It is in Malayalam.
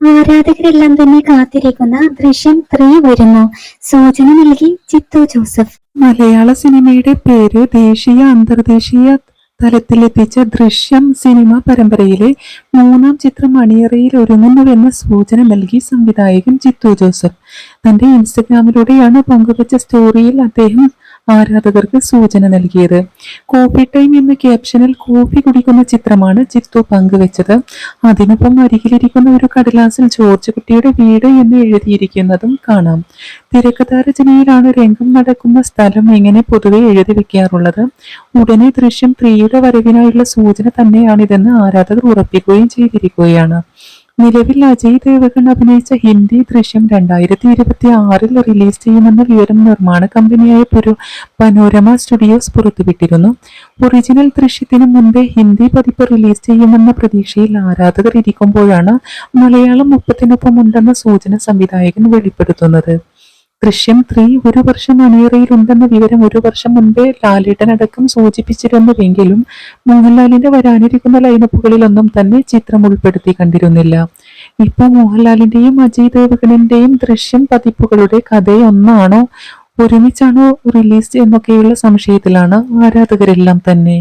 ആരാധകരെല്ലാം തന്നെ കാത്തിരിക്കുന്ന ദൃശ്യം ത്രീ വരുന്നു. സൂചന നൽകി ചിത്തു ജോസഫ്. മലയാള സിനിമയുടെ പേര് ദേശീയ അന്തർദേശീയ തലത്തിലെത്തിച്ച ദൃശ്യം സിനിമ പരമ്പരയിലെ മൂന്നാം ചിത്രം അണിയറയിൽ ഒരുങ്ങുന്നുവെന്ന സൂചന നൽകി സംവിധായകൻ ചിത്തു ജോസഫ്. തന്റെ ഇൻസ്റ്റഗ്രാമിലൂടെയാണ് പങ്കുവച്ച സ്റ്റോറിയിൽ അദ്ദേഹം ആരാധകർക്ക് സൂചന നൽകിയത്. കോഫി ടൈം എന്ന ക്യാപ്ഷനിൽ കോഫി കുടിക്കുന്ന ചിത്രമാണ് ചിത്തു പങ്കുവച്ചത്. അതിനൊപ്പം അരികിലിരിക്കുന്ന ഒരു കടലാസിൽ ജോർജ് കുട്ടിയുടെ വീട് എന്ന് എഴുതിയിരിക്കുന്നതും കാണാം. തിരക്കഥാ തിരക്കഥാരചനയിലാണ് രംഗം നടക്കുന്ന സ്ഥലം എങ്ങനെ പൊതുവെ എഴുതി വെക്കാറുള്ളത്. ഉടനെ ദൃശ്യം ത്രീയുടെ വരവിനായുള്ള സൂചന തന്നെയാണിതെന്ന് ആരാധകർ ഉറപ്പിക്കുകയും ചെയ്തിരിക്കുകയാണ്. നിലവിൽ അജയ് ദേവഗൺ അഭിനയിച്ച ഹിന്ദി ദൃശ്യം രണ്ടായിരത്തി ഇരുപത്തി ആറിൽ റിലീസ് ചെയ്യുമെന്ന വിവരം നിർമ്മാണ കമ്പനിയായ പുരു പനോരമ സ്റ്റുഡിയോസ് പുറത്തുവിട്ടിരുന്നു. ഒറിജിനൽ ദൃശ്യത്തിന് മുൻപേ ഹിന്ദി പതിപ്പ് റിലീസ് ചെയ്യുമെന്ന പ്രതീക്ഷയിൽ ആരാധകർ ഇരിക്കുമ്പോഴാണ് മലയാളം മുപ്പത്തിനൊപ്പം ഉണ്ടെന്ന സൂചന സംവിധായകൻ വെളിപ്പെടുത്തുന്നത്. ദൃശ്യം ത്രീ ഒരു വർഷം അണിയറയിലുണ്ടെന്ന വിവരം ഒരു വർഷം മുൻപേ ലാലേട്ടൻ അടക്കം സൂചിപ്പിച്ചിരുന്നുവെങ്കിലും മോഹൻലാലിന്റെ വരാനിരിക്കുന്ന ലൈനപ്പുകളിലൊന്നും തന്നെ ചിത്രം ഉൾപ്പെടുത്തി കണ്ടിരുന്നില്ല. ഇപ്പൊ മോഹൻലാലിന്റെയും അജയ് ദേവഗണിന്റെയും ദൃശ്യം പതിപ്പുകളുടെ കഥയൊന്നാണോ? ഒരുമിച്ചാണോ റിലീസ് എന്നൊക്കെയുള്ള സംശയത്തിലാണ് ആരാധകരെല്ലാം തന്നെ.